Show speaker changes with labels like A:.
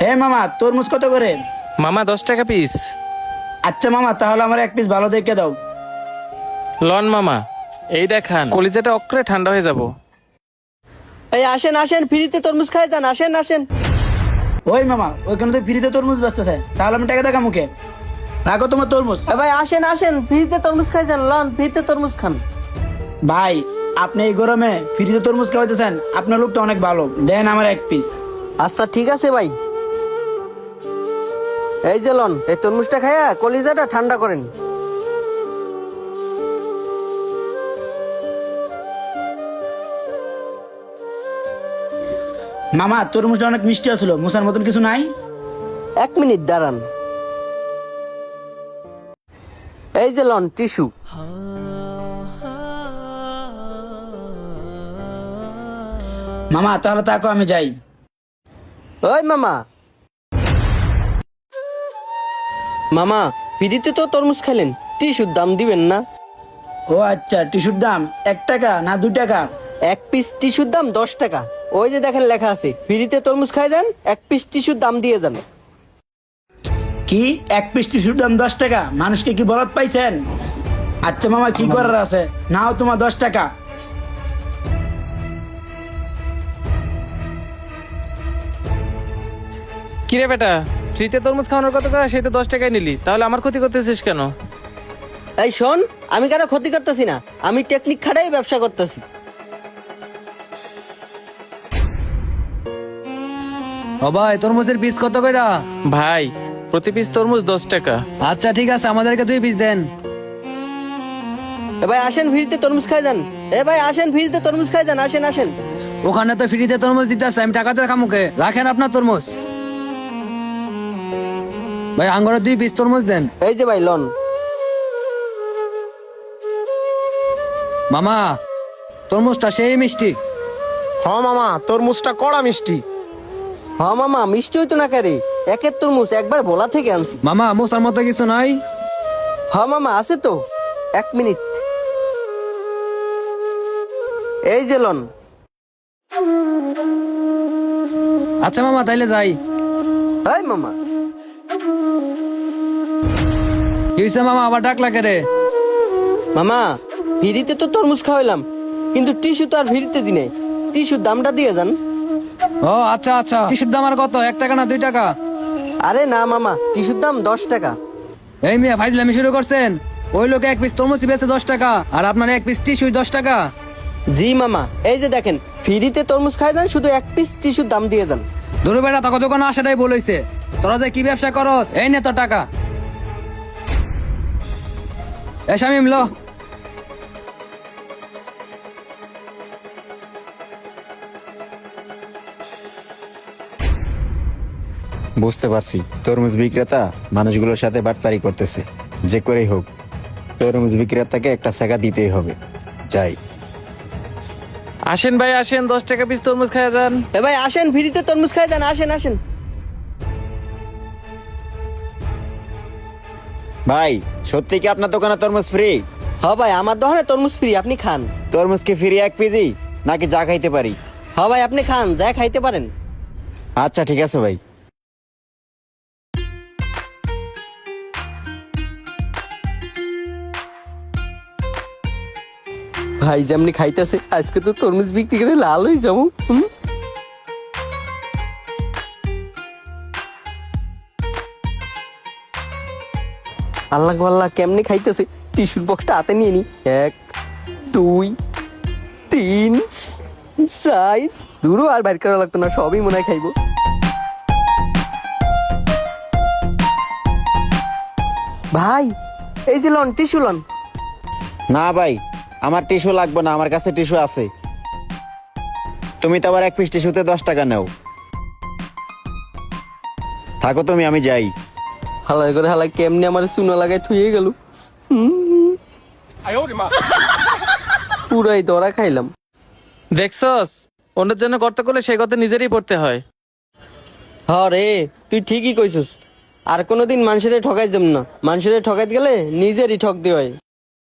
A: হে মামা তরমুজ কত করে?
B: মামা দশ টাকা পিস
A: আচ্ছা মামা তাহলে আমার এক পিস ভালো দেখে দাও।
B: লন মামা এইটা খান। কলিজাটা অক্রে ঠান্ডা হয়ে যাব।
C: এই আসেন আসেন ফ্রিতে তরমুজ খাই যান আসেন আসেন।
A: ওই মামা ওইখানে তো ফ্রিতে তরমুজ বেচতেছে তাহলে আমি টাকা দেখা মুখে রাখো তোমার তরমুজ।
C: এ ভাই আসেন আসেন ফ্রিতে তরমুজ খাই যান লন ফ্রিতে তরমুজ খান।
A: ভাই আপনি এই গরমে ফ্রিতে তরমুজ খাওয়াইতেছেন আপনার লোকটা অনেক ভালো। দেন আমার এক পিস
C: আচ্ছা ঠিক আছে ভাই। এই যে লন এই তরমুজটা খাইয়া কলিজাটা ঠান্ডা করেন।
A: মামা তরমুজটা অনেক মিষ্টি আছিল মুসার মতন কিছু নাই?
C: এক মিনিট দাঁড়ান। এই যে লন টিস্যু।
A: মামা তাহলে তাকো আমি যাই।
C: ওই মামা মামা ফ্রিতে তো তরমুজ খাইলেন টিস্যুর দাম দিবেন না।
A: ও আচ্ছা টিস্যুর দাম এক টাকা না দু টাকা?
C: এক পিস টিস্যুর দাম দশ টাকা। ওই যে দেখেন লেখা আছে ফ্রিতে তরমুজ খাই যান এক পিস টিস্যুর দাম দিয়ে যান।
A: কি? এক পিস টিস্যুর দাম দশ টাকা? মানুষকে কি বলত পাইছেন? আচ্ছা মামা কি করার আছে? নাও তোমার দশ টাকা।
B: কিরে বেটা? ফ্রিতে তরমুজ খাওয়ানোর কথা টাকা সেই তো দশ টাকায় নিলি। তাহলে আমার ক্ষতি করতেছিস কেন?
C: এই শোন আমি কারও ক্ষতি করতেছি না। আমি টেকনিক খাটাই ব্যবসা করতেছি।
D: ভাই তরমুজের পিস কত কইরা?
B: ভাই প্রতি পিস তরমুজ দশ টাকা।
D: আচ্ছা ঠিক আছে আমাদেরকে দুই পিস দেন।
C: এ ভাই আসেন ফ্রিতে তরমুজ খাই যান। এ ভাই আসেন ফ্রিতে তরমুজ খাই যান আসেন আসেন।
D: ওখানে তো ফ্রিতে তরমুজ দিতে আছে আমি টাকাতে খামুকে রাখেন আপনার তরমুজ। ভাই আঙ্গরের দুই পিস তরমুজ দেন।
C: এই যে ভাই লন।
D: মামা তরমুজটা সেই মিষ্টি।
E: হ মামা তরমুজটা কড়া মিষ্টি।
C: হ মামা মিষ্টি হইতো না কারে? একের তরমুজ একবার ভোলা থেকে আনছি।
D: মামা মোসার মতো কিছু নাই?
C: হ মামা আছে তো। এক মিনিট। এই যে লন।
D: আচ্ছা মামা তাইলে যাই।
C: এই মামা।
D: কি মামা আবার ডাকলা কে রে
C: মামা ফ্রিতে তো তরমুজ খাওয়াইলাম কিন্তু টিস্যু তো আর ফ্রিতে দিনে টিস্যুর দামটা দিয়ে যান।
D: ও আচ্ছা আচ্ছা। টিসুর দাম আর কত? এক টাকা না দুই টাকা?
C: আরে না মামা টিস্যুর দাম দশ টাকা।
D: এই মিয়া ফাইজলামি শুরু করছেন। ওই লোকে এক পিস তরমুজ বেচে দশ টাকা আর আপনার এক পিস টিসুই দশ টাকা।
C: জি মামা এই যে দেখেন ফ্রিতে তরমুজ খাই যান শুধু এক পিস টিস্যুর দাম দিয়ে যান।
D: ধরু বেড়া তখন দোকানে আসাটাই বলেছে তোরা যে কি ব্যবসা করস এই নে তো টাকা। এ শামিম লো।
F: বুঝতে পারছি। তরমুজ বিক্রেতা মানুষগুলোর সাথে বাটপারি করতেছে। যে করেই হোক তরমুজ বিক্রেতাকে একটা সেকা দিতেই হবে। যাই।
B: আসেন ভাই আসেন দশ টাকা পিস তরমুজ খাওয়া যান।
C: এ ভাই আসেন ফ্রিতে তরমুজ খাই যান আসেন আসেন।
F: ভাই সত্যি কি আপনার দোকানে তরমুজ ফ্রি
C: হ ভাই আমার দোকানে তরমুজ ফ্রি আপনি খান।
F: তরমুজ কি ফ্রি এক পিজি নাকি যা খাইতে পারি?
C: হ ভাই আপনি খান যা খাইতে পারেন।
F: আচ্ছা ঠিক আছে ভাই।
C: ভাই যেমনি খাইতেছে আজকে তো তরমুজ বিক্রি করে লাল হয়ে যাব। হুম? আল্লাহ আল্লাহ কেমনে খাইতেছে? টিস্যুর বক্সটা হাতে নিয়ে নি। এক, দুই, তিন, চার। দূরও আর বাইর করা লাগতো না, সবই মনে হয় খাইবো। ভাই, এই যে লন, টিস্যু লন।
F: না ভাই, আমার টিস্যু লাগবে না, আমার কাছে টিস্যু আছে। তুমি তো আবার এক পিস টিস্যুতে দশ টাকা নাও। থাকো তুমি, আমি যাই।
C: হালাই করে হালাই কেমনে আমার চুনো লাগাই থুয়ে গেল? পুরাই দরা খাইলাম।
B: দেখছস অন্যের জন্য করতে করলে সেই কথা নিজেরই পড়তে হয়।
C: হ রে তুই ঠিকই কইছস। আর কোনোদিন মানুষের ঠকাই যাম না। মানুষের ঠকাইতে গেলে নিজেরই ঠকতে হয়।